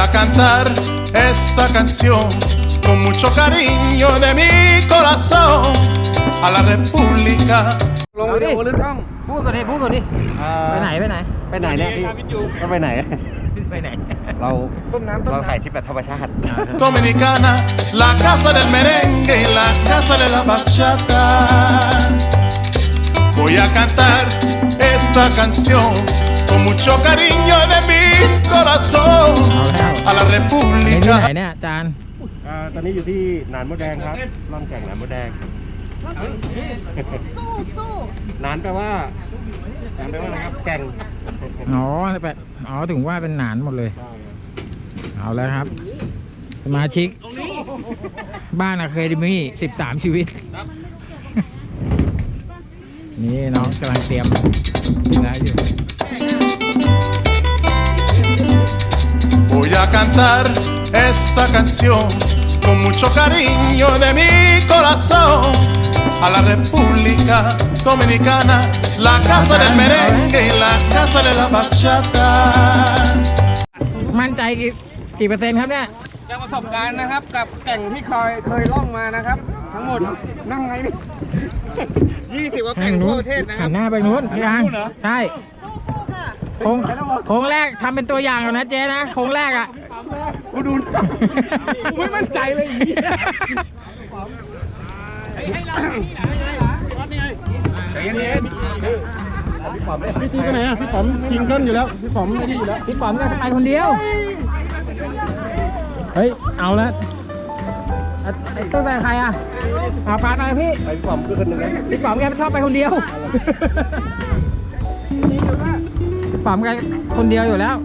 a cantar esta canción con mucho cariño de mi corazón a la República ลงดิพูดก่อนดิพูดก่อนดิ ไปไหนไปไหน ไปไหนเนี่ยพี่ก็ไปไหน ไปไหน เราต้นน้ำเราถ่ายคลิปแบบธรรมชาติ Dominicana, la casa del merengue y la casa de la bachata. Voy a cantar esta canción con mucho cariño de mi corazón a la เห็นที่ República. ไหนเนี่ยอาจารย์ อ่าตอนนี้อยู่ที่หนานมดแดงครับล่องแก่งหนานมดแดง สู้สู้หนานแปลว่าหนานแปลว่าอะไรครับ แก่งอ๋อไปอ๋อ ถึงว่าเป็นหนานหมดเลย เอาแล้วครับ สมาชิก บ้านอะเคยมีสิบสามชีวิต นี่น้องกำลังเตรียมแล้วอยู่ a cantar esta canción con mucho cariño de mi corazón a la República Dominicana, la casa del merengue y la casa de la bachata. มั่นใจกี่กี่เปอร์เซ็นต์ครับเนี่ย จากประสบการณ์นะครับกับแก่งที่เคยเคยล่องมานะครับ ทั้งหมดนั่งไงนี่ ยี่สิบกว่าแก่งทั่วประเทศนะคหัรับ นหน้าไปนู้นพี่อังใช่ โค้งโค้งแรกทำเป็นตัวอย่างก่อนนะเจ๊นะโค้งแรกอะกูดูไม่มั่นใจเลยอย่างนี้พี่ตีไปไหนอะพี่ป๋อมซิงเกิลอยู่แล้วพี่ป๋อมไม่ดีอยู่แล้วพี่ป๋อมก็ไปคนเดียวเฮ้ยเอาละอะไอ้ตู้แบงใครอะเอาปาดมาพี่ไอ้พี่ป๋อมคือคนหนึ่งนะพี่ป๋อมแกชอบไปคนเดียวพี่ ป๋อมแกคนเดียวอยู่แล้ว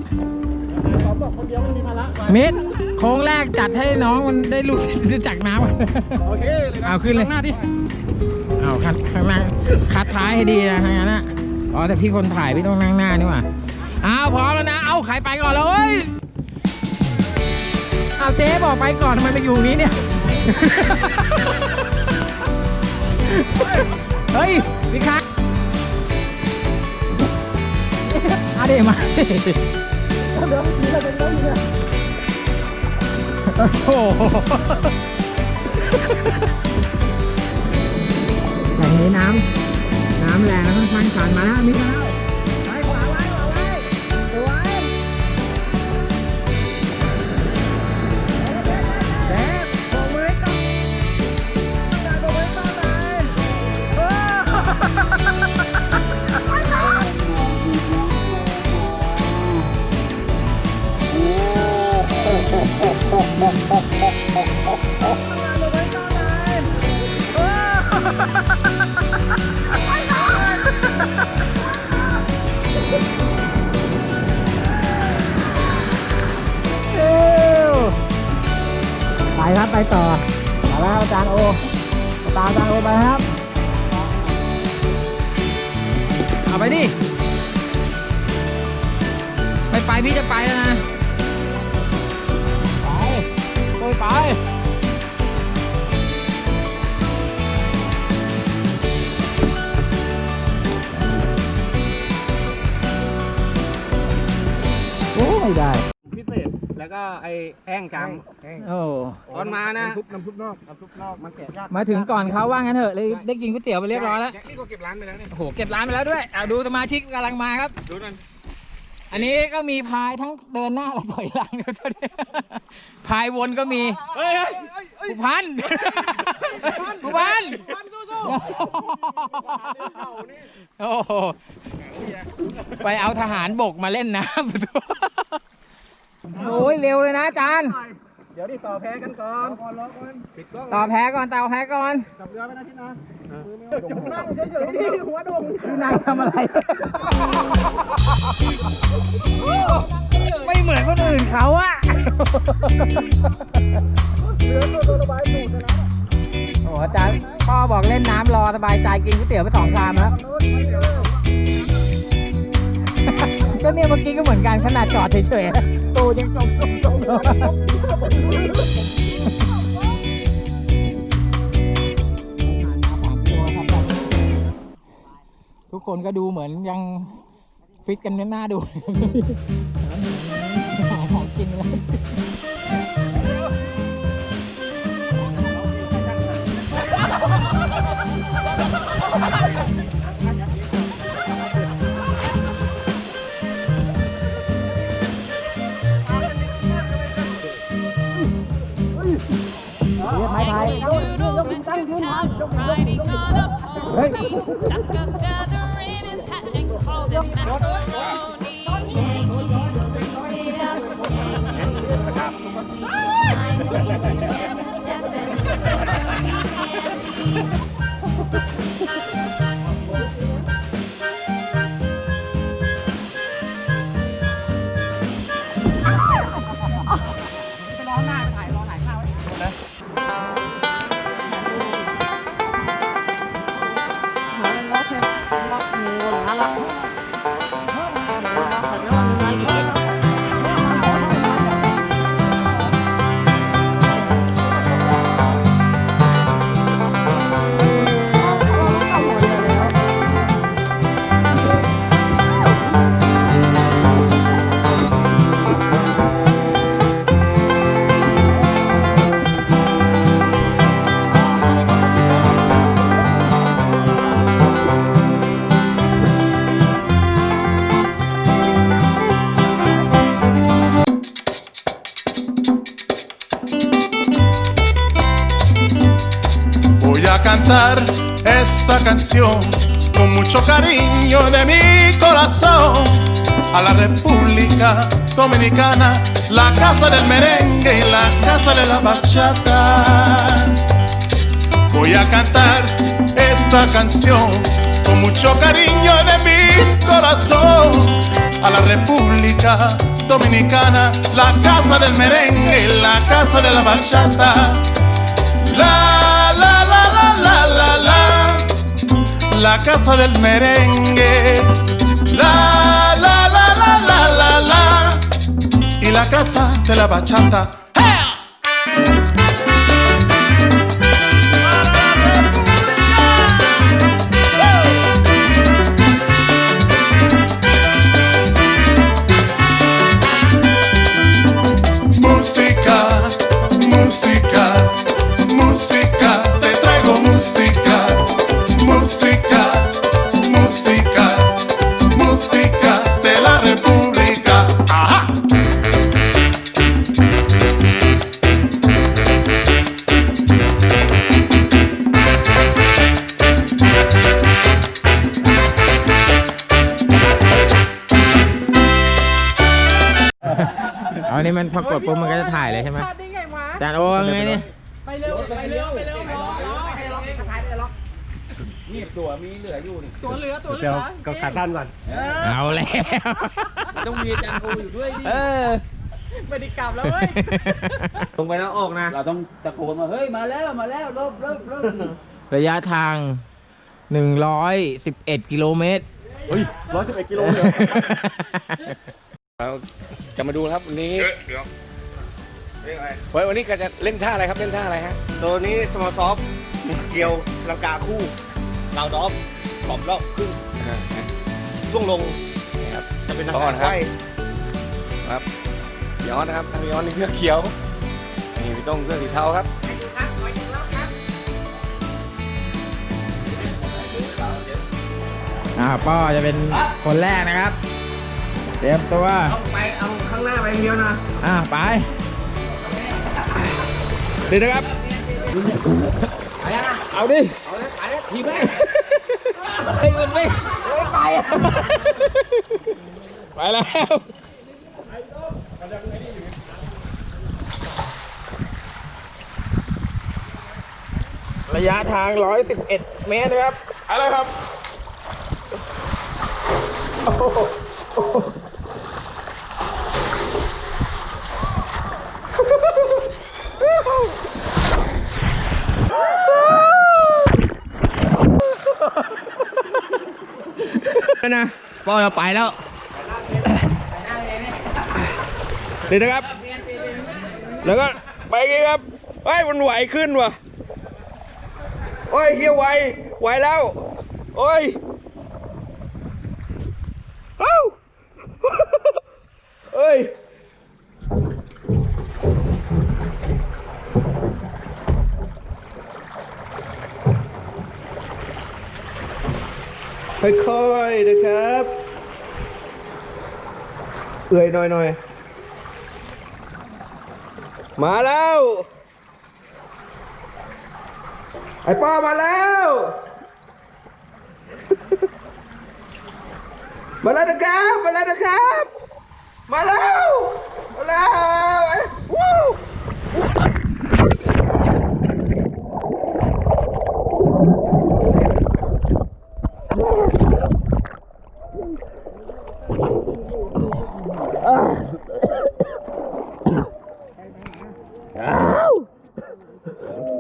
มิดโค้งแรกจัดให้น้องมันได้รู้รู้จักน้ำโอเคเลยครับเอาขึ้นเลยข้างหน้าดิเอาคัดข้างหน้าคัดท้ายให้ดีนะทางนั้นนะอ๋อแต่พี่คนถ่ายพี่ต้องนั่งหน้านี่หว่าเอาพร้อมแล้วนะ เอาใครไปก่อนเลยเอาเจ๊บอกไปก่อนทำไมไปอยู่ตรงนี้เนี่ยเฮ้ยพี่คะ อาเดมาโอ้โหแห่งนี้น้ำน้ำแรงแล้วค่อนข้างชันมาแล้วมีมาแล้วไปขว ไปต่อมาแล้วอาจารย์โอตามอาจารย์โอไปครับ เอาไปดิไม่ไปพี่จะไปแล้วนะ ไปโอยไปโอ้ไม่ได้ แล้วก็ไอ้แห้งจัง โอ้ตอนมานะน้ำซุปน้ำซุปนอกน้ำซุปนอกมันแกะยากมาถึงก่อนเขาว่างั้นเถอะเลยได้กินก๋วยเตี๋ยวไปเรียบร้อยแล้วนี่ก็เก็บร้านไปแล้วเนี่ยโอ้โห เก็บร้านไปแล้วด้วยเอาดูสมาชิกกำลังมาครับ ดูนั่นอันนี้ก็มีพายทั้งเดินหน้าและถอยหลังอยู่ตัวนี้พายวนก็มีเฮ้ยผู้พันผู้พันโอ้โหไปเอาทหารบกมาเล่นน้ำโอ้ย เร็วเลยนะอาจารย์ เดี๋ยวดิต่อแพ้กันก่อนปิดกล้องต่อแพ้ก่อนต่อแพ้ก่อนจับเรือไปนะที่นะนั่งเฉยๆดิหัวดงพี่นายทำอะไร ไม่เหมือนคนอื่นเขาอะเรือตัวระบายสูดนะโอ้อาจารย์พ่อบอกเล่นน้ำรอสบายใจกินก๋วยเตี๋ยวไปสองชามแล้ว ก็เนี่ยเมื่อกี้ก็เหมือนกันขนาดจอดเฉยๆตูยังจมจมจมทุกคนก็ดูเหมือนยังฟิตกันหน้าดูหอกินแล้ว Doodle went to town riding on a pony. Stuck a feather in his hat and called it macaroni. Yankee Doodle, keep it up, Yankee Doodle, I'm racing and stepping, girls be cantar esta canción con mucho cariño de mi corazón a la República Dominicana, la casa del merengue y la casa de la bachata. Voy a cantar esta canción con mucho cariño de mi corazón a la República Dominicana, la casa del merengue y la casa de la bachata. La la casa del merengue. La la la la la la la y la casa de la bachata. มันพอกดปุ๊บมันก็จะถ่ายเลยใช่ไหมจานโอ้ไงเนี่ยเดี๋ยวกับขาตั้นก่อนเอาแล้ว ต้องมีอาจารย์ครูอยู่ด้วยดิเออลงไปแล้วออกนะเราต้องตะโกนมาเฮ้ยมาแล้วมาแล้วรบรบรบระยะทาง 111 กิโลเมตร เฮ้ยร้อยสิบเอ็ดกิโลเลยเราจะมาดูนะครับวันนี้ไว้วันนี้ก็จะเล่นท่าอะไรครับเล่นท่าอะไรฮะตัวนี้สมอลซอฟเกี่ยวลังกาคู่เราดอฟขอบรอบครึ่งช่วงลงนะครับจะเป็นอาก่หาอนรครับไว้ครับย้อนนะครับทางย้อนนี่เสื้อเขียวนี่พี่ต้องเสื้อสีเทาครับอ่าป้อจะเป็นคนแรกนะครับเต รียมตัวเอาไปเอาข้างหน้าไปอย่างเดียวนะอ่าไปดีนะครับเอาดิเอาเลยไปเลยทีแม่ให้มันไม่ไม่ไปอะไปแล้วระยะทาง 111 เมตรนะครับ อะไรครับ โอ้โห โอ้โหนะป้อจะไปแล้วนี่นะครับ แล้วก็ไปกันครับเฮ้ยมันไหวขึ้นว่ะโอ้ยเฮียไหวไหวแล้ว โอ้ย ค่อยๆนะครับ เอื่อยหน่อยๆ มาแล้ว ไอ้ป้อมาแล้ว มาแล้วนะครับ มาแล้วนะครับ มาแล้ว มาแล้วไอ้วู้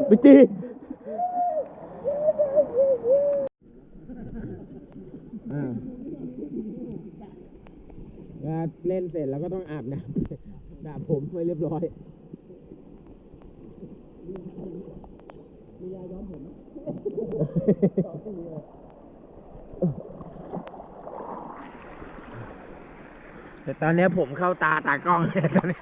ไม่จี เล่นเสร็จแล้วก็ต้องอาบน้ำดาบผมไว้เรียบร้อยมียาย้อมผมแต่ตอนนี้ผมเข้าตาตากล้องเลยตอนนี้